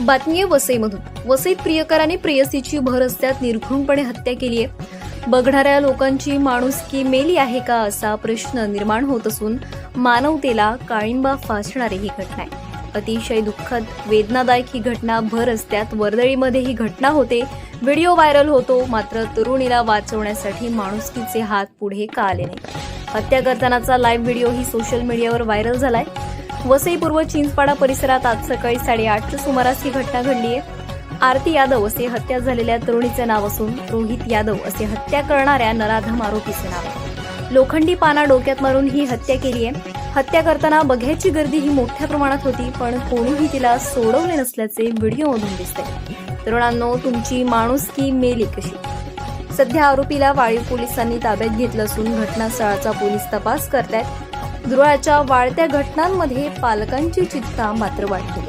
बातमी आहे वसईमधून. वसईत प्रियकराने प्रेयसीची भर रस्त्यात निर्घृणपणे हत्या केली आहे. बघणाऱ्या लोकांची माणुसकी मेली आहे का असा प्रश्न निर्माण होत असून मानवतेला काळिंबा फासणारी ही घटना आहे. अतिशय दुःखद वेदनादायक ही घटना भर रस्त्यात वर्दळीमध्ये ही घटना होते. व्हिडिओ व्हायरल होतो मात्र तरुणीला वाचवण्यासाठी माणुसकीचे हात पुढे का आले नाही हत्या करतानाचा लाईव्ह व्हिडिओ ही सोशल मीडियावर व्हायरल झालाय. वसई पूर्व चिंचपाडा परिसरात आज सकाळी साडेआठच्या सुमारास ही घटना घडली आहे आरती यादव असे हत्या झालेल्या तरुणीचे नाव असून रोहित यादव असे हत्या करणाऱ्या नराधम आरोपीचे नाव आहे. लोखंडी पाना डोक्यात मारून ही हत्या केली आहे हत्या करताना बघ्याची गर्दी ही मोठ्या प्रमाणात होती पण कोणीही तिला सोडवले नसल्याचे व्हिडिओमधून दिसते तरुणांनो तुमची माणुसकी मेली कशी? सध्या आरोपीला वाळीव पोलिसांनी ताब्यात घेतलं असून घटनास्थळाचा पोलीस तपास करतायत. धुराळ्याच्या वाढत्या घटनांमध्ये पालकांची चिंता मात्र वाढली